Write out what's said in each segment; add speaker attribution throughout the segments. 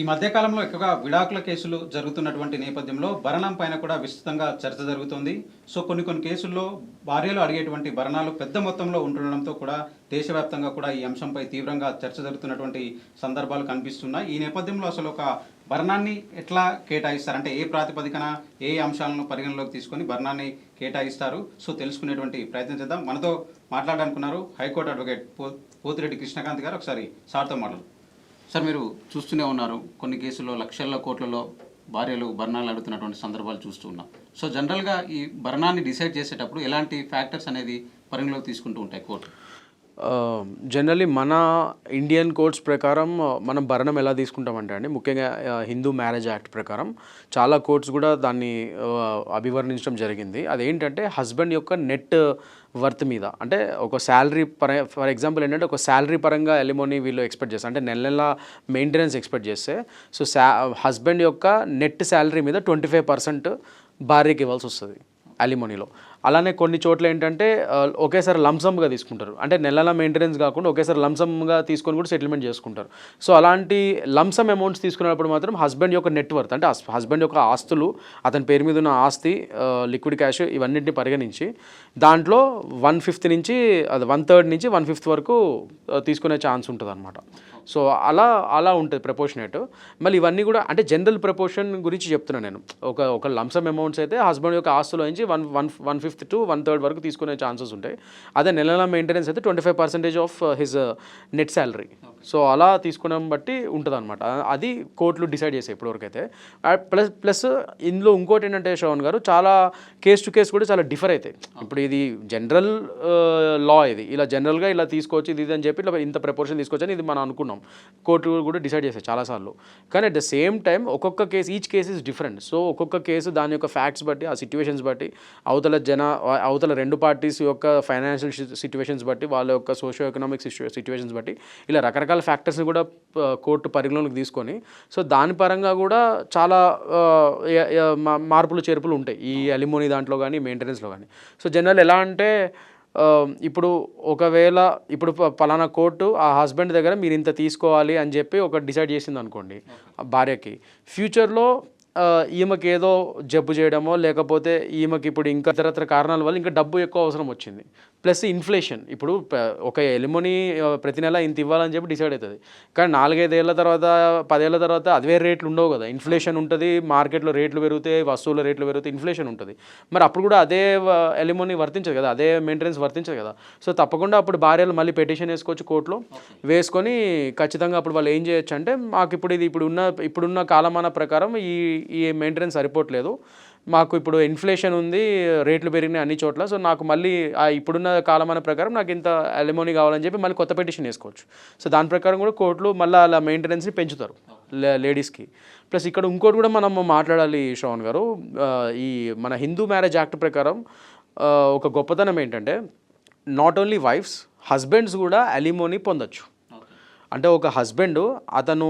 Speaker 1: ఈ మధ్యకాలంలో ఎక్కువగా విడాకుల కేసులు జరుగుతున్నటువంటి నేపథ్యంలో భరణం పైన కూడా విస్తృతంగా చర్చ జరుగుతోంది. సో కొన్ని కొన్ని కేసుల్లో భార్యలు అడిగేటువంటి భరణాలు పెద్ద మొత్తంలో ఉంటుండడంతో కూడా దేశవ్యాప్తంగా కూడా ఈ అంశంపై తీవ్రంగా చర్చ జరుగుతున్నటువంటి సందర్భాలు కనిపిస్తున్నాయి. ఈ నేపథ్యంలో అసలు ఒక భరణాన్ని ఎట్లా కేటాయిస్తారు? అంటే ఏ ప్రాతిపదికన ఏ అంశాలను పరిగణలోకి తీసుకొని భరణాన్ని కేటాయిస్తారు? సో తెలుసుకునేటువంటి ప్రయత్నం చేద్దాం. మనతో మాట్లాడాలనుకున్నారు హైకోర్టు అడ్వకేట్ పో పోతిరెడ్డి కృష్ణకాంత్ గారు. ఒకసారి సార్తో మాట్లాడు సార్ మీరు చూస్తూనే ఉన్నారు. కొన్ని కేసుల్లో లక్షల కోట్లలో భార్యలు భరణాలు అడుగుతున్నటువంటి సందర్భాలు చూస్తూ ఉన్నాం. సో జనరల్గా ఈ భరణాన్ని డిసైడ్ చేసేటప్పుడు ఎలాంటి ఫ్యాక్టర్స్ అనేది పరిగణలోకి తీసుకుంటూ ఉంటాయి కోర్టు?
Speaker 2: జనరలీ మన ఇండియన్ కోర్ట్స్ ప్రకారం మనం భరణం ఎలా తీసుకుంటామంటే అండి ముఖ్యంగా హిందూ మ్యారేజ్ యాక్ట్ ప్రకారం చాలా కోర్ట్స్ కూడా దాన్ని అభివర్ణించడం జరిగింది. అదేంటంటే హస్బెండ్ యొక్క నెట్ వర్త్ మీద. అంటే ఒక శాలరీ పర ఫర్ ఎగ్జాంపుల్ ఏంటంటే ఒక శాలరీ పరంగా ఎలిమోని వీళ్ళు ఎక్స్పెక్ట్ చేస్తారు. అంటే నెల నెల మెయింటెనెన్స్ ఎక్స్పెక్ట్ చేస్తే సో శా హస్బెండ్ యొక్క నెట్ శాలరీ మీద ట్వంటీ ఫైవ్ పర్సెంట్ భార్యకి ఇవ్వాల్సి వస్తుంది అలిమోనీలో అలానే కొన్ని చోట్ల ఏంటంటే ఒకేసారి లంసమ్గా తీసుకుంటారు. అంటే నెలల మెయింటెనెన్స్ కాకుండా ఒకేసారి లంసమ్గా తీసుకొని కూడా సెటిల్మెంట్ చేసుకుంటారు. సో అలాంటి లంసమ్ అమౌంట్స్ తీసుకున్నప్పుడు మాత్రం హస్బెండ్ యొక్క నెట్వర్త్ అంటే హస్బెండ్ యొక్క ఆస్తులు అతని పేరు మీద ఉన్న ఆస్తి లిక్విడ్ క్యాష్ ఇవన్నింటిని పరిగణించి దాంట్లో వన్ ఫిఫ్త్ నుంచి అది వన్ థర్డ్ నుంచి వన్ ఫిఫ్త్ వరకు తీసుకునే ఛాన్స్ ఉంటుంది అనమాట సో అలా అలా ఉంటుంది ప్రపోర్షనేట్ మళ్ళీ ఇవన్నీ కూడా అంటే జనరల్ ప్రపోర్షన్ గురించి చెప్తున్నాను నేను. ఒక ఒక లంసమ్ అమౌంట్స్ అయితే హస్బెండ్ యొక్క ఆస్తులో నుంచి one one one fifth to one third వరకు తీసుకునే ఛాన్సెస్ ఉంటాయి. అదే నెలల మెయింటెనెన్స్ అయితే twenty five percentage of his net salary so అలా తీసుకున్నాం బట్టి ఉంటుంది అనమాట అది కోర్టులు డిసైడ్ చేసాయి ఇప్పటివరకు అయితే ప్లస్ ప్లస్ ఇందులో ఇంకోటి ఏంటంటే శ్రవణ్ గారు చాలా కేస్ టు కేస్ కూడా చాలా డిఫర్ అవుతాయి ఇప్పుడు ఇది జనరల్ లా ఇది. ఇలా జనరల్గా ఇలా తీసుకోవచ్చు ఇది ఇది అని చెప్పి ఇట్లా ఇంత ప్రపోర్షన్ తీసుకోవచ్చు అని ఇది మనం అనుకున్నాం. కోర్టు కూడా డిసైడ్ చేసాయి చాలాసార్లు కానీ అట్ ద సేమ్ టైం ఒక్కొక్క case each case is different. So ఒక్కొక్క కేసు దాని యొక్క ఫ్యాక్ట్స్ బట్టి ఆ సిచ్యువేషన్స్ బట్టి అవతల జన అవతల రెండు పార్టీస్ యొక్క ఫైనాన్షియల్ సిచ్యువేషన్స్ బట్టి వాళ్ళ యొక్క సోషియో ఎకనామిక్ సిచ్యువేషన్స్ బట్టి ఇలా రకరకాల ఫ్యాక్టర్స్ని కూడా కోర్టు పరిగణలోకి తీసుకొని సో దాని పరంగా కూడా చాలా మార్పులు చేర్పులు ఉంటాయి. ఈ అలిమోనీ దాంట్లో కానీ మెయింటెనెన్స్లో కానీ. సో జనరల్ ఎలా అంటే ఇప్పుడు ఒకవేళ ఇప్పుడు పలానా కోర్టు ఆ హస్బెండ్ దగ్గర మీరు ఇంత తీసుకోవాలి అని చెప్పి ఒక డిసైడ్ చేసింది అనుకోండి భార్యకి. ఫ్యూచర్లో ఈమెకి ఏదో జబ్బు చేయడమో లేకపోతే ఈమెకి ఇప్పుడు ఇంకా ఇతరత్ర కారణాల వల్ల ఇంకా డబ్బు ఎక్కువ అవసరం వచ్చింది. Plus inflation. ఇప్పుడు ఒక ఎలిమోని ప్రతి నెల ఇంత ఇవ్వాలని చెప్పి డిసైడ్ అవుతుంది కానీ నాలుగైదేళ్ళ తర్వాత పదేళ్ళ తర్వాత అదే రేట్లు ఉండవు కదా. ఇన్ఫ్లేషన్ ఉంటుంది మార్కెట్లో రేట్లు పెరుగుతాయి వస్తువుల రేట్లు పెరుగుతాయి ఇన్ఫ్లేషన్ ఉంటుంది. మరి అప్పుడు కూడా అదే ఎలిమోని వర్తించదు కదా. అదే మెయింటెనెన్స్ వర్తించదు కదా. సో తప్పకుండా అప్పుడు భార్యలు మళ్ళీ పెటిషన్ వేసుకోవచ్చు కోర్టులో. వేసుకొని ఖచ్చితంగా అప్పుడు వాళ్ళు ఏం చేయొచ్చు అంటే మాకు ఇప్పుడు ఇది ఇప్పుడు ఉన్న ఇప్పుడున్న కాలమాన ప్రకారం ఈ ఈ మెయింటెనెన్స్ సరిపోవట్లేదు. మాకు ఇప్పుడు ఇన్ఫ్లేషన్ ఉంది రేట్లు పెరిగినాయి అన్ని చోట్ల. సో నాకు మళ్ళీ ఆ ఇప్పుడున్న కాలమాన ప్రకారం నాకు ఇంత అలిమోనీ కావాలని చెప్పి మళ్ళీ కొత్త పెటిషన్ వేసుకోవచ్చు. సో దాని ప్రకారం కూడా కోర్టులు మళ్ళీ అలా మెయింటెనెన్స్ని పెంచుతారు లే- లేడీస్కి. ప్లస్ ఇక్కడ ఇంకోటి కూడా మనం మాట్లాడాలి శ్రవణ్ గారు ఈ మన హిందూ మ్యారేజ్ యాక్ట్ ప్రకారం ఒక గొప్పతనం ఏంటంటే నాట్ ఓన్లీ వైఫ్స్ హస్బెండ్స్ కూడా అలిమోని పొందొచ్చు. అంటే ఒక హస్బెండ్ అతను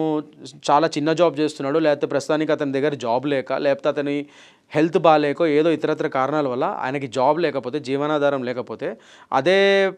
Speaker 2: చాలా చిన్న జాబ్ చేస్తున్నాడు లేకపోతే ప్రస్తుతానికి అతని దగ్గర జాబ్ లేక లేకపోతే అతని హెల్త్ బాగాలేకో ఏదో ఇతరత్ర కారణాల వల్ల ఆయనకి జాబ్ లేకపోతే జీవనాధారం లేకపోతే అదే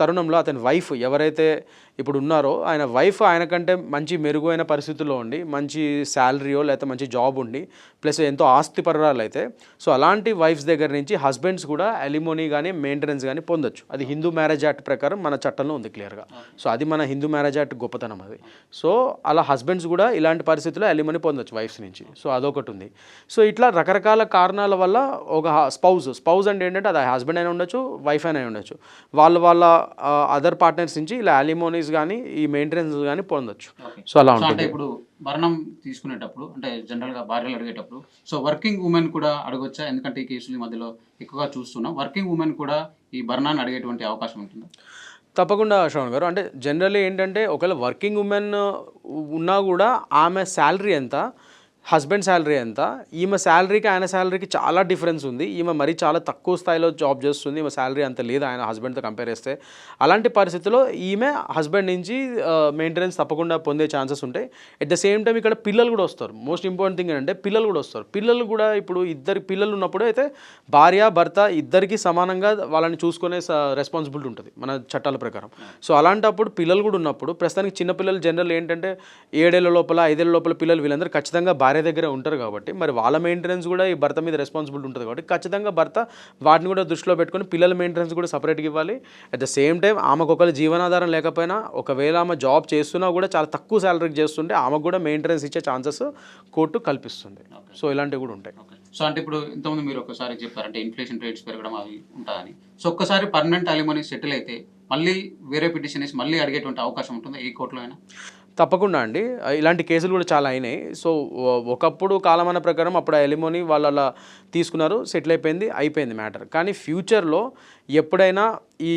Speaker 2: తరుణంలో అతని వైఫ్ ఎవరైతే ఇప్పుడు ఉన్నారో ఆయన వైఫ్ ఆయన కంటే మంచి మెరుగైన పరిస్థితుల్లో ఉండి మంచి శాలరీయో లేకపోతే మంచి జాబ్ ఉండి ప్లస్ ఎంతో ఆస్తిపరురాలు అయితే సో అలాంటి వైఫ్స్ దగ్గర నుంచి హస్బెండ్స్ కూడా అలిమోనీ కానీ మెయింటెనెన్స్ కానీ పొందొచ్చు. అది హిందూ మ్యారేజ్ యాక్ట్ ప్రకారం మన చట్టంలో ఉంది క్లియర్గా. సో అది మన హిందూ మ్యారేజ్ యాక్ట్ గొప్పతనం అది. సో అలా హస్బెండ్స్ కూడా ఇలాంటి పరిస్థితుల్లో అలిమోనీ పొందొచ్చు వైఫ్స్ నుంచి. సో అదొకటి ఉంది. సో ఇట్లా రకరకాల కారణాల వల్ల ఒక స్పౌజ్ స్పౌజ్ అంటే ఏంటంటే అది హస్బెండ్ అయినా ఉండొచ్చు వైఫ్ అయినా ఉండొచ్చు. వాళ్ళ వాళ్ళ అదర్ పార్ట్నర్స్ నుంచి ఇలా అలిమోనీస్ కానీ ఈ మెయింటెనెన్స్ కానీ పొందొచ్చు. సో అలా ఉంటుంది.
Speaker 1: ఇప్పుడు భరణం తీసుకునేటప్పుడు అంటే జనరల్గా భార్యలు అడిగేటప్పుడు సో వర్కింగ్ ఉమెన్ కూడా అడగొచ్చా? ఎందుకంటే ఈ కేసుల మధ్యలో ఎక్కువగా చూస్తున్నాం. వర్కింగ్ ఉమెన్ కూడా ఈ భరణాన్ని అడిగేటువంటి అవకాశం ఉంటుందా?
Speaker 2: తప్పకుండా శ్రవణ్ గారు. అంటే జనరల్లీ ఏంటంటే ఒకవేళ వర్కింగ్ ఉమెన్ ఉన్నా కూడా ఆమె శాలరీ ఎంత? హస్బెండ్ శాలరీ ఎంత? ఈమె శాలరీకి ఆయన శాలరీకి చాలా డిఫరెన్స్ ఉంది. ఈమె మరీ చాలా తక్కువ స్థాయిలో జాబ్ చేస్తుంది. ఈమె శాలరీ అంత లేదు ఆయన హస్బెండ్తో కంపేర్ చేస్తే. అలాంటి పరిస్థితిలో ఈమె హస్బెండ్ నుంచి మెయింటెనెన్స్ తప్పకుండా పొందే ఛాన్సెస్ ఉంటాయి. అట్ ద సేమ్ టైం ఇక్కడ పిల్లలు కూడా వస్తారు. మోస్ట్ ఇంపార్టెంట్ థింగ్ ఏంటంటే పిల్లలు కూడా వస్తారు. పిల్లలు కూడా ఇప్పుడు ఇద్దరు పిల్లలు ఉన్నప్పుడు అయితే భార్య భర్త ఇద్దరికి సమానంగా వాళ్ళని చూసుకునే రెస్పాన్సిబిలిటీ ఉంటుంది. మన చట్టాల ప్రకారం. సో అలాంటప్పుడు పిల్లలు కూడా ఉన్నప్పుడు ప్రస్తుతానికి చిన్నపిల్లలు జనరల్ ఏంటంటే ఏడేళ్ళ లోపల ఐదేళ్ళ లోపల పిల్లలు వీళ్ళందరూ ఖచ్చితంగా భార్య దగ్గరే ఉంటారు కాబట్టి మరి వాళ్ళ మెయింటెనెన్స్ కూడా ఈ భర్త మీద రెస్పాన్సిబిలిటీ ఉంటుంది కాబట్టి ఖచ్చితంగా భర్త వాటిని కూడా దృష్టిలో పెట్టుకొని పిల్లల మెయింటెనెన్స్ కూడా సపరేట్గా ఇవ్వాలి. అట్ ద సేమ్ టైం ఆమెకు ఒకవేళ జీవనాధారం లేకపోయినా ఒకవేళ ఆమె జాబ్ చేస్తున్నా కూడా చాలా తక్కువ శాలరీకి చేస్తుంటే ఆమెకు కూడా మెయింటెనెన్స్ ఇచ్చే ఛాన్సెస్ కోర్టు కల్పిస్తుంది. సో ఇలాంటివి కూడా ఉంటాయి.
Speaker 1: సో అంటే ఇప్పుడు ఇంతకుముందు మీరు ఒకసారి చెప్పారంటే ఇన్ఫ్లేషన్ రేట్స్ పెరగడం అవి ఉంటుందని సో ఒక్కసారి పర్మనెంట్ అలిమనీ సెటిల్ అయితే మళ్ళీ వేరే పిటిషన్ వేసి మళ్ళీ అడిగేటువంటి అవకాశం ఉంటుంది? ఏ కోర్టులో అయినా?
Speaker 2: తప్పకుండా అండి. ఇలాంటి కేసులు కూడా చాలా అయినాయి. సో ఒకప్పుడు కాలమాన ప్రకారం అప్పుడు ఎలిమోని వాళ్ళు అలా తీసుకున్నారు సెటిల్ అయిపోయింది అయిపోయింది మ్యాటర్. కానీ ఫ్యూచర్లో ఎప్పుడైనా ఈ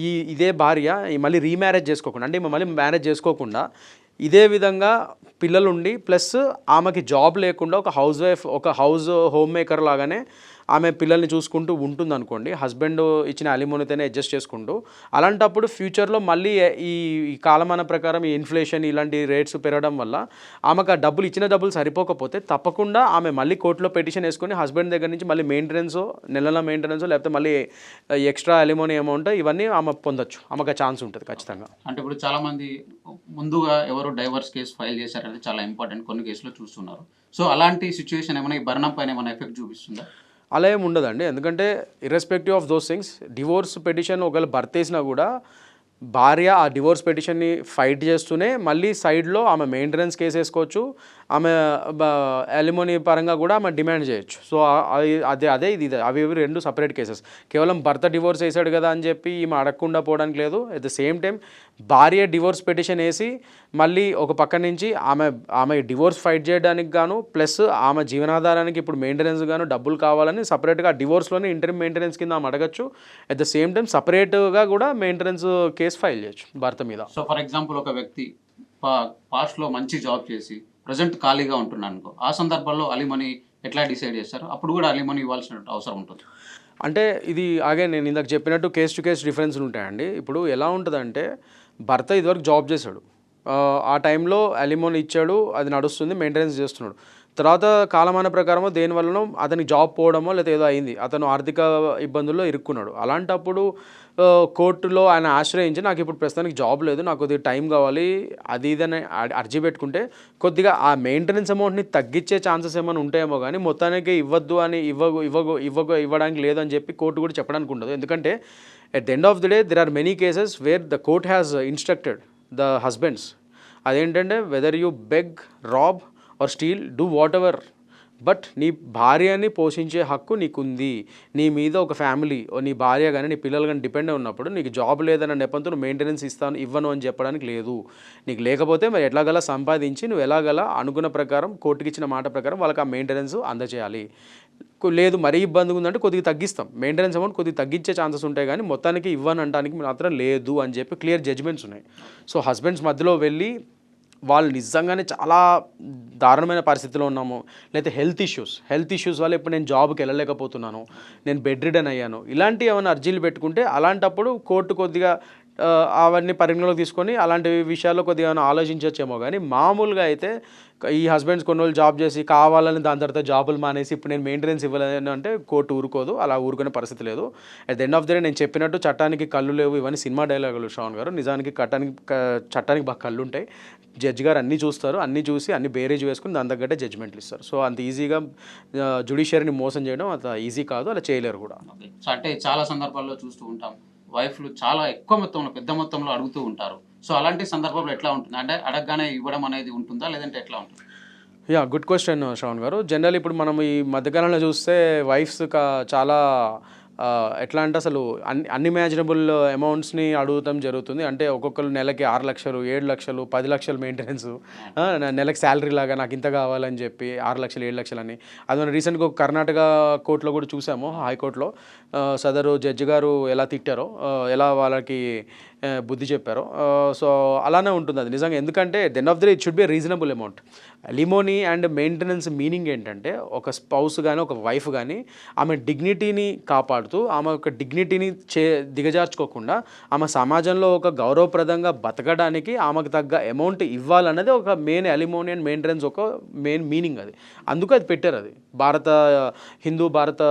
Speaker 2: ఈ ఇదే భార్య మళ్ళీ రీమ్యారేజ్ చేసుకోకుండా అంటే మళ్ళీ మ్యారేజ్ చేసుకోకుండా ఇదే విధంగా పిల్లలుండి ప్లస్ ఆమెకి జాబ్ లేకుండా ఒక హౌస్ వైఫ్ ఒక హౌస్ హోమ్ మేకర్ లాగానే ఆమె పిల్లల్ని చూసుకుంటూ ఉంటుంది అనుకోండి హస్బెండ్ ఇచ్చిన అలిమోనితోనే అడ్జస్ట్ చేసుకుంటూ అలాంటప్పుడు ఫ్యూచర్లో మళ్ళీ ఈ కాలమాన ప్రకారం ఈ ఇన్ఫ్లేషన్ ఇలాంటి రేట్స్ పెరగడం వల్ల ఆమెకు ఆ డబ్బులు ఇచ్చిన డబ్బులు సరిపోకపోతే తప్పకుండా ఆమె మళ్ళీ కోర్టులో పిటిషన్ వేసుకొని హస్బెండ్ దగ్గర నుంచి మళ్ళీ మెయింటెనెన్స్ నెలల మెయింటెనెన్స్ లేకపోతే మళ్ళీ ఎక్స్ట్రా అలిమోని అమౌంట్ ఇవన్నీ ఆమె పొందొచ్చు. ఆమెకు ఛాన్స్ ఉంటుంది ఖచ్చితంగా.
Speaker 1: అంటే ఇప్పుడు చాలా మంది ముందుగా ఎవరు డైవర్స్ కేసు ఫైల్ చేశారంటే చాలా ఇంపార్టెంట్ కొన్ని కేసులు చూస్తున్నారు. సో అలాంటి సిచ్యువేషన్ ఏమైనా ఈ భరణం పైన ఏమైనా ఎఫెక్ట్ చూపిస్తుందా?
Speaker 2: అలా ఏమి ఉండదండి. ఎందుకంటే irrespective of those things divorce petition ఒకవేళ భర్త వేసినా కూడా భార్య ఆ డివోర్స్ పెటిషన్ని ఫైట్ చేస్తూనే మళ్ళీ సైడ్లో ఆమె మెయింటెనెన్స్ కేసు వేసుకోవచ్చు. ఆమె అలిమోని పరంగా కూడా ఆమె డిమాండ్ చేయొచ్చు. సో అది- అదే అదే ఇది అవి ఇవి రెండు సపరేట్ కేసెస్. కేవలం భర్త డివోర్స్ వేసాడు కదా అని చెప్పి ఈమె అడగకుండా పోవడానికి లేదు. అట్ ద సేమ్ టైం భార్య డివోర్స్ పిటిషన్ వేసి మళ్ళీ ఒక పక్క నుంచి ఆమె ఆమె డివోర్స్ ఫైట్ చేయడానికి గాను ప్లస్ ఆమె జీవనాధారానికి ఇప్పుడు మెయింటెనెన్స్ గాను డబ్బులు కావాలని సపరేట్గా డివోర్స్లోనే ఇంటర్ మెయింటెనెన్స్ కింద ఆమె అడగచ్చు. అట్ ద సేమ్ టైం సపరేట్గా కూడా మెయింటెనెన్స్ కేసు ఫైల్ చేయొచ్చు భర్త మీద.
Speaker 1: సో ఫర్ ఎగ్జాంపుల్ ఒక వ్యక్తి పాస్ట్లో మంచి జాబ్ చేసి ప్రజెంట్ ఖాళీగా ఉంటున్నాను అనుకో ఆ సందర్భంలో అలిమనీ ఎట్లా డిసైడ్ చేస్తారు? అప్పుడు కూడా అలీమని ఇవ్వాల్సిన అవసరం ఉంటుంది.
Speaker 2: అంటే ఇది ఆగే నేను ఇందాక చెప్పినట్టు కేస్ టు కేస్ డిఫరెన్స్లు ఉంటాయండి. ఇప్పుడు ఎలా ఉంటుందంటే భర్త ఇదివరకు జాబ్ చేశాడు. ఆ, ఆ టైంలో అలిమోన్ ఇచ్చాడు అది నడుస్తుంది మెయింటెనెన్స్ చేస్తున్నాడు. తర్వాత కాలమాన ప్రకారమో దేనివల్లనో అతని అతనికి జాబ్ పోవడమో లేదా ఏదో అయింది. అతను ఆర్థిక ఇబ్బందుల్లో ఇరుక్కున్నాడు. అలాంటప్పుడు కోర్టులో ఆయన ఆశ్రయించి నాకు ఇప్పుడు ప్రస్తుతానికి జాబ్ లేదు నాకు కొద్దిగా టైం కావాలి అది ఇదని అర్జీ పెట్టుకుంటే కొద్దిగా ఆ మెయింటెనెన్స్ అమౌంట్ని తగ్గించే ఛాన్సెస్ ఏమైనా ఉంటాయేమో కానీ మొత్తానికి ఇవ్వద్దు అని ఇవ్వగు ఇవ్వగో ఇవ్వగో ఇవ్వడానికి లేదని చెప్పి కోర్టు కూడా చెప్పడానికి ఉండదు. ఎందుకంటే at the end of the day there are many cases where the court has instructed the husbands అదేంటంటే whether you beg rob or steal do whatever but నీ భార్యని పోషించే హక్కు నీకుంది. నీ మీద ఒక ఫ్యామిలీ ఓ నీ భార్య కానీ నీ పిల్లలు కానీ డిపెండ్ ఉన్నప్పుడు నీకు జాబ్ లేదన్న నెపంతో నువ్వు మెయింటెనెన్స్ ఇస్తాను ఇవ్వను అని చెప్పడానికి లేదు. నీకు లేకపోతే మరి ఎట్లాగలా సంపాదించి నువ్వు ఎలాగలా అనుకున్న ప్రకారం కోర్టుకి ఇచ్చిన మాట ప్రకారం వాళ్ళకి ఆ మెయింటెనెన్స్ అందజేయాలి లేదు మరీ ఇబ్బందిగా ఉందంటే కొద్దిగా తగ్గిస్తాం. మెయింటెనెన్స్ అమౌంట్ కొద్దిగా తగ్గించే ఛాన్సెస్ ఉంటాయి కానీ మొత్తానికి ఇవ్వను అనడానికి మాత్రం లేదు అని చెప్పి క్లియర్ జడ్జ్మెంట్స్ ఉన్నాయి. సో హస్బెండ్స్ మధ్యలో వెళ్ళి వాళ్ళు నిజంగానే చాలా దారుణమైన పరిస్థితిలో ఉన్నాము. లేకపోతే హెల్త్ ఇష్యూస్. హెల్త్ ఇష్యూస్ వల్ల ఇప్పుడు నేను జాబ్కి వెళ్ళలేకపోతున్నాను. నేను బెడ్ రిడన్ అయ్యాను. ఇలాంటి ఏమైనా అర్జీలు పెట్టుకుంటే అలాంటప్పుడు కోర్టు కొద్దిగా అవన్నీ పరిగణలోకి తీసుకొని అలాంటి విషయాల్లో కొద్దిగా ఏమైనా ఆలోచించవచ్చేమో కానీ మామూలుగా అయితే ఈ హస్బెండ్స్ కొన్ని రోజులు జాబ్ చేసి కావాలని దాని తర్వాత జాబులు మానేసి ఇప్పుడు నేను మెయింటెనెన్స్ ఇవ్వలేను అంటే కోర్టు ఊరుకోదు అలా ఊరుకునే పరిస్థితి లేదు. At the end of the day నేను చెప్పినట్టు చట్టానికి కళ్ళు లేవు ఇవన్నీ సినిమా డైలాగులు శ్రావణ్ గారు. నిజానికి చట్టానికి చట్టానికి బాగా కళ్ళు ఉంటాయి జడ్జి గారు అన్నీ చూస్తారు అన్నీ చూసి అన్ని బేరేజ్ వేసుకుని దాని తగ్గట్టే జడ్జ్మెంట్లు ఇస్తారు. సో అంత ఈజీగా జుడిషియరీని మోసం చేయడం అంత ఈజీ కాదు అలా చేయలేరు కూడా.
Speaker 1: అంటే చాలా సందర్భాల్లో చూస్తూ ఉంటాం. వైఫ్లు చాలా ఎక్కువ మొత్తంలో పెద్ద మొత్తంలో అడుగుతూ ఉంటారు. సో అలాంటి సందర్భంలో ఎట్లా ఉంటుంది? అంటే అడగగానే ఇవ్వడం అనేది ఉంటుందా? లేదంటే ఎట్లా ఉంటుంది?
Speaker 2: యా గుడ్ క్వశ్చన్ శ్రవణ్ గారు. జనరల్ ఇప్పుడు మనం ఈ మధ్యకాలంలో చూస్తే వైఫ్స్ చాలా ఎట్లా అంటే అసలు అన్ని అన్ఇమాజినబుల్ అమౌంట్స్ని అడుగుతాం జరుగుతుంది. అంటే ఒక్కొక్కరు నెలకి ఆరు లక్షలు ఏడు లక్షలు పది లక్షలు మెయింటెనెన్స్ నెలకి శాలరీ లాగా నాకు ఇంత కావాలని చెప్పి ఆరు లక్షలు ఏడు లక్షలు అని. అది మనం రీసెంట్గా ఒక కర్ణాటక కోర్టులో కూడా చూసాము హైకోర్టులో. సదరు జడ్జి గారు ఎలా తిట్టారో ఎలా వాళ్ళకి బుద్ధి చెప్పారో. సో అలానే ఉంటుంది అది. నిజంగా ఎందుకంటే then of the it should be reasonable amount alimony and maintenance meaning ఏంటంటే ఒక స్పౌస్ కానీ ఒక వైఫ్ కానీ ఆమె డిగ్నిటీని కాపాడుతూ ఆమె యొక్క డిగ్నిటీని చే దిగజార్చుకోకుండా ఆమె సమాజంలో ఒక గౌరవప్రదంగా బతకడానికి ఆమెకు తగ్గ అమౌంట్ ఇవ్వాలన్నది ఒక మెయిన్ అలిమోని అండ్ మెయింటెనెన్స్ ఒక మెయిన్ మీనింగ్ అది. అందుకు అది పెట్టారు అది. భారత హిందూ భారత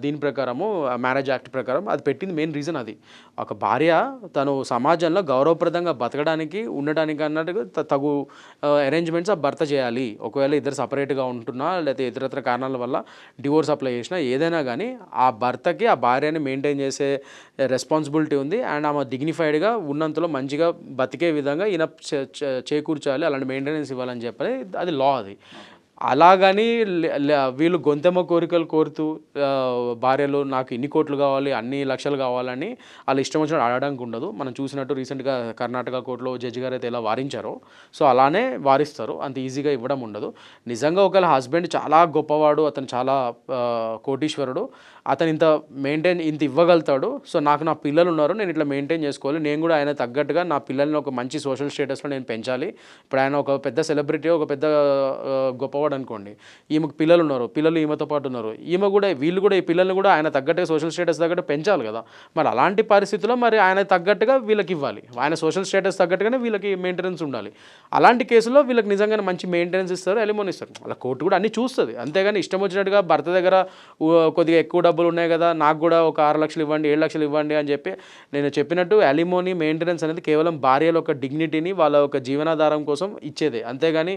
Speaker 2: దీని ప్రకారము మ్యారేజ్ యాక్ట్ ప్రకారం అది పెట్టింది మెయిన్ రీజన్ అది. ఒక భార్య తను సమాజంలో గౌరవప్రదంగా బతకడానికి ఉండడానికి అన్నట్టుగా త- తగు అరేంజ్మెంట్స్ ఆ భర్త చేయాలి. ఒకవేళ ఇద్దరు సపరేట్గా ఉంటున్నా లేకపోతే ఇతరత్ర కారణాల వల్ల డివోర్స్ అప్లై చేసినా ఏదైనా కానీ ఆ భర్తకి ఆ భార్యని మెయింటైన్ చేసే రెస్పాన్సిబిలిటీ ఉంది. అండ్ ఆమె డిగ్నిఫైడ్గా ఉన్నంతలో మంచిగా బతికే విధంగా ఈయన చేకూర్చాలి. అలాంటి మెయింటెనెన్స్ ఇవ్వాలని చెప్పని అది లా అది. అలాగని లే- వీళ్ళు గొంతెమ్మ కోరికలు కోరుతూ భార్యలు నాకు ఇన్ని కోట్లు కావాలి అన్ని లక్షలు కావాలని వాళ్ళు ఇష్టం వచ్చినట్టు అడగడానికి ఉండదు. మనం చూసినట్టు రీసెంట్గా కర్ణాటక కోర్టులో జడ్జి గారు అయితే ఎలా వారించారో సో అలానే వారిస్తారు. అంత ఈజీగా ఇవ్వడం ఉండదు. నిజంగా ఒకవేళ హస్బెండ్ చాలా గొప్పవాడు అతను చాలా కోటీశ్వరుడు అతను ఇంత మెయింటైన్ ఇంత ఇవ్వగలుగుతాడు సో నాకు నా పిల్లలు ఉన్నారు నేను ఇట్లా మెయింటైన్ చేసుకోవాలి నేను కూడా ఆయన తగ్గట్టుగా నా పిల్లల్ని ఒక మంచి సోషల్ స్టేటస్లో నేను పెంచాలి. ఇప్పుడు ఆయన ఒక పెద్ద సెలబ్రిటీ ఒక పెద్ద గొప్పవాడు గొప్పవాడు అనుకోండి. ఈమెకు పిల్లలు ఉన్నారు పిల్లలు ఈమెతో పాటు ఉన్నారు. ఈమె కూడా వీళ్ళు కూడా ఈ పిల్లల్ని కూడా ఆయన తగ్గట్టుగా సోషల్ స్టేటస్ తగ్గట్టు పెంచాలి కదా. మరి అలాంటి పరిస్థితుల్లో మరి ఆయన తగ్గట్టుగా వీళ్ళకి ఇవ్వాలి. ఆయన సోషల్ స్టేటస్ తగ్గట్టుగానే వీళ్ళకి మెయింటెనెన్స్ ఉండాలి. అలాంటి కేసులో వీళ్ళకి నిజంగానే మంచి మెయింటెనెన్స్ ఇస్తారు ఎలిమోన్ ఇస్తారు. అలా కోర్టు కూడా అన్ని చూస్తుంది. అంతేగాని ఇష్టం వచ్చినట్టుగా భర్త దగ్గర కొద్దిగా ఎక్కువ డబ్బులు ఉన్నాయి కదా నాకు కూడా ఒక ఆరు లక్షలు ఇవ్వండి ఏడు లక్షలు ఇవ్వండి అని చెప్పి నేను చెప్పినట్టు అలిమోని మెయింటెనెన్స్ అనేది కేవలం భార్యల యొక్క డిగ్నిటీని వాళ్ళ యొక్క జీవనాధారం కోసం ఇచ్చేదే. అంతేగాని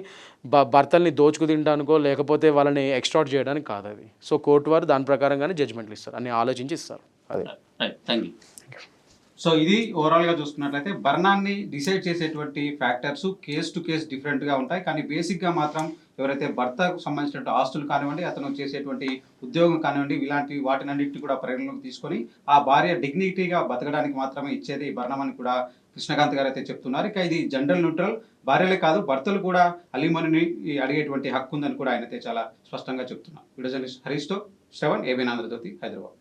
Speaker 2: భ భర్తల్ని దోచుకు తినడానికో లేకపోతే వాళ్ళని ఎక్స్ట్రాట్ చేయడానికి కాదు అది. సో కోర్టు వారు దాని ప్రకారంగానే జడ్జ్మెంట్లు ఇస్తారు. అన్ని ఆలోచించి ఇస్తారు. అదే.
Speaker 3: థ్యాంక్ యూ సో ఇది ఓవరాల్గా చూసుకున్నట్లయితే భరణాన్ని డిసైడ్ చేసేటువంటి ఫ్యాక్టర్స్ కేస్ టు కేస్ డిఫరెంట్గా ఉంటాయి. కానీ బేసిక్గా మాత్రం ఎవరైతే భర్తకు సంబంధించినటువంటి ఆస్తులు కానివ్వండి అతను చేసేటువంటి ఉద్యోగం కానివ్వండి ఇలాంటి వాటినన్నింటినీ కూడా పరిగణలోకి తీసుకొని ఆ భార్య డిగ్నిటీగా బతకడానికి మాత్రమే ఇచ్చేది ఈ భరణం అని కూడా కృష్ణకాంత్ గారు అయితే చెప్తున్నారు. ఇక ఇది జనరల్ న్యూట్రల్. భార్యలే కాదు భర్తలు కూడా అలీమణిని అడిగేటువంటి హక్కు ఉందని కూడా ఆయన అయితే చాలా స్పష్టంగా చెప్తున్నారు. Video journalist హరీష్తో Shravan AB Andhrajyothi Hyderabad.